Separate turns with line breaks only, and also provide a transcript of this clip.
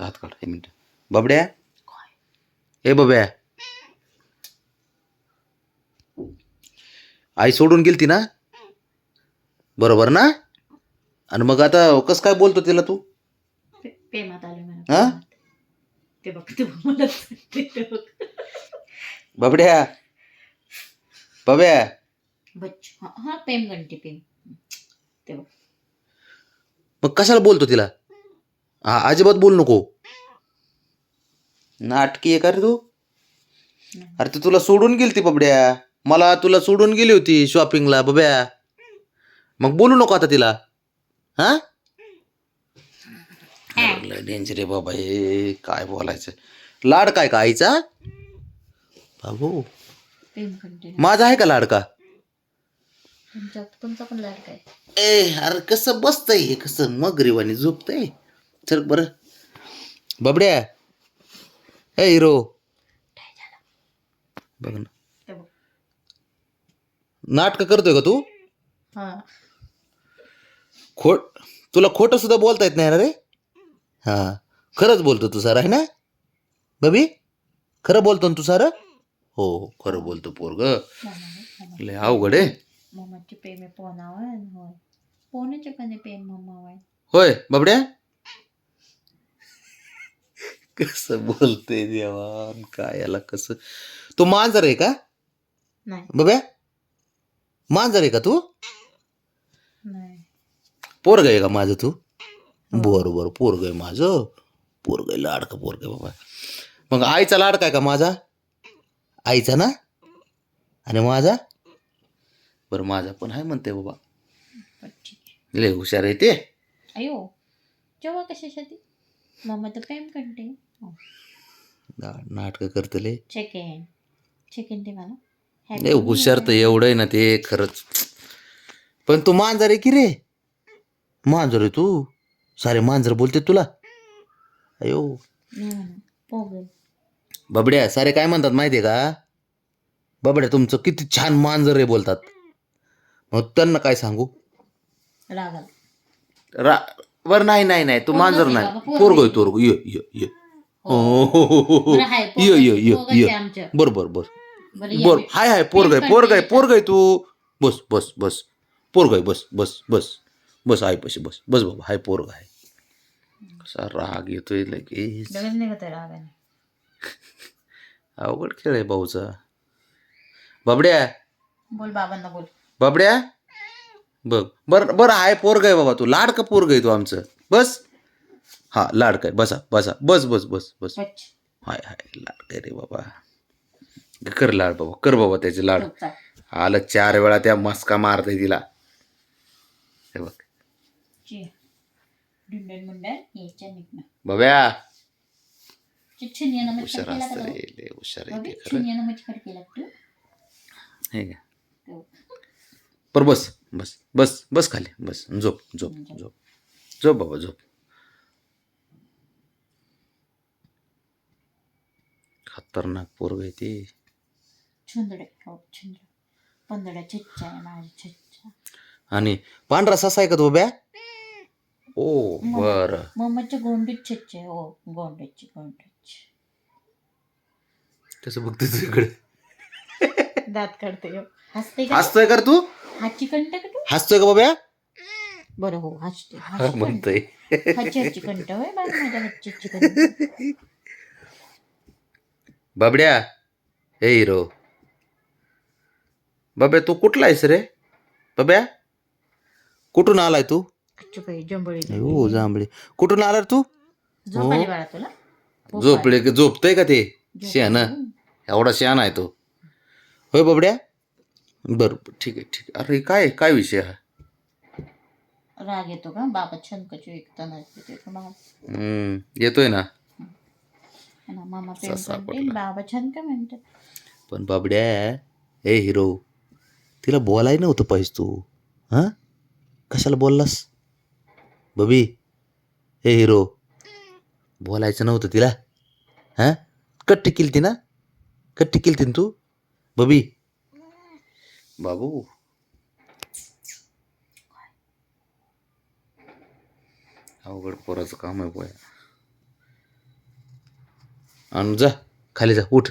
हात काढ एक मिनिट. बाबड्या? ए बाब्या आई सोडून गेलती ना? बरोबर ना? आणि मग आता कस काय बोलतो तिला तू?
प्रेमात आले
हा?
ते बघ ते बघ मला सांगते ते बघ.
बाबड्या. बाब्या
बच्चू हा प्रेम घंटे प्रेम. ते बघ.
मग कशाला बोलतो तिला? हा अजिबात बोल नको. नाटकी आहे का रे तू. अरे ती तुला सोडून गेली ती बबड्या मला तुला सोडून गेली होती शॉपिंगला बब्या. मग बोलू नको आता तिला. हा? डेंजर आहे बाबा हे काय बोलायचं? लाड काय का आईचा? बाबू. माझा आहे का लाडका
तुमचा पण लाड काय?
ए अरे कसं बसतंय हे? कसं मग गरिबानी झोपतंय? चल बरं. बबड्या. ए हिरो. बघ ना.
बघ.
नाटक करतोय का तू?
हा.
खोट तुला खोटं सुद्धा बोलता येत नाही ना रे? हा. खरंच बोलतो तू सर आहे ना? बबी खरं बोलतो ना तू सर? हो खरं बोलतो पोरग. लय अवघड आहे.
मम्माची प्रेम आहे पोनावर होय. प्रेम मम्मावर
होय बबड्या? कसं बोलतोय देवा काय याला कसं? तू मांजर आहे का?
नाही.
बब्या? मांजर आहे का तू?
नाही.
पोरग आहे का माझं तू? बरं बरं पोरग आहे माझं. पोरग आहे लाडका पोरग आहे बाबा. मग आईचा लाडका आहे का माझा? आईचा ना? आणि माझा? बरं माझा पण आहे म्हणते बाबा. लय हुशार आहे ते.
अयो जेव्हा कशासाठी? मम्मा तर प्रेम करते.
नाटक करते लय
चिकन चिकन ते मला.
लय हुशार तर एवढं आहे ना ते खरंच. पण तू मांजर आहे की रे? मांजर आहे तू. सारे मांजर बोलते तुला. अयो.
नाही
बबड्या सारे काय म्हणतात माहिती आहे का? बबड्या तुमचं किती छान मांजर आहे बोलतात. मग त्यांना काय सांगू?
रागाल.
रा बर नाही नाही नाही तू मांजर नाही.
पोरगं.
तोरग ये ये ये.
हो.
हो हो हो
बरं हाय,
ये. बर बर बर.
बरं
हाय हाय पोरग आहे पोरग आहे पोरग आहे तू. बस बस बस. पोरग आहे बस बस बस. बस आहे पशी बस बस बाबा हाय पोरग आहे. कसा राग येतोय लगेच. अवघड खेळ आहे भाऊचा. बाबड्या.
बोल बाबांना बोल.
बाबड्या. बघ बर बरं आहे पोरग आहे बाबा तू. लाडका पोरग आहे तू आमचं. बस. हा लाडका आहे. बसा बसा. बस बस बस बस. हाय हाय. लाडका रे बाबा. कर लाड बाबा कर बाबा त्याचे लाड.
चाल.
आलं चार वेळा त्या मस्का मारते तिला. हे बघ.
छिन्यानं
हुशार असतं रे हुशार आहे
का
हे
हो.
पर बस बस बस बस खाली. बस झोप झोप झोप. झोप बाबा झोप. खतरनाक पोरग आहे ते.
छुंदडे हो छुंदड. पंधरा छच्चा आहे माझी छच्चा.
आणि पांढरा ससा आहे का तो बॅ ओ बर.
मम्माच्या गोंडीत छच्चे हो गोंडीची गोंडीची
कसं बघते तुझ्याकडे.
दात काढते हो. हसते का?
हसतोय कर तू?
हाची कंट का तू?
हसतोय का बाब्या?
बरं हो हसते
हा,
हाची कंट.
म्हणतोय.
हाची हाची कंट होय बाय माझ्या हाची कंट.
बाबड्या हे हिरो. बाब्या तू कुठला आहेस रे? बाब्या कुठून आलाय तू?
जंबळी
हो जांभळे. कुठून आला रे तू?
झोप आली
हो.
बाळा तुला? झोप
झोपले. झोपतय का ते? शहाणा. एवढा शहाणा आहे तो. होय बाबड्या? बरं बरं, ठीक आहे ठीक आहे. अरे काय काय विषय हा?
राग येतो का? बाबा छनकची येते
हम्म, येतोय ना?
मामा प्रेम
ससा
करते
पडला.
बाबा छान का म्हणते
पण बाबड्या हे हिरो तिला बोलाय नव्हतं पाहिजे तू हां? कशाला बोललास? बबी हे हिरो बोलायचं नव्हतं तिला हां? कट्टी केली ती ना? कट्टी केली ना तू? बबी. बाबू. अवघड पोराचं काम आहे बोया.
आणि जा खाली जा उठ.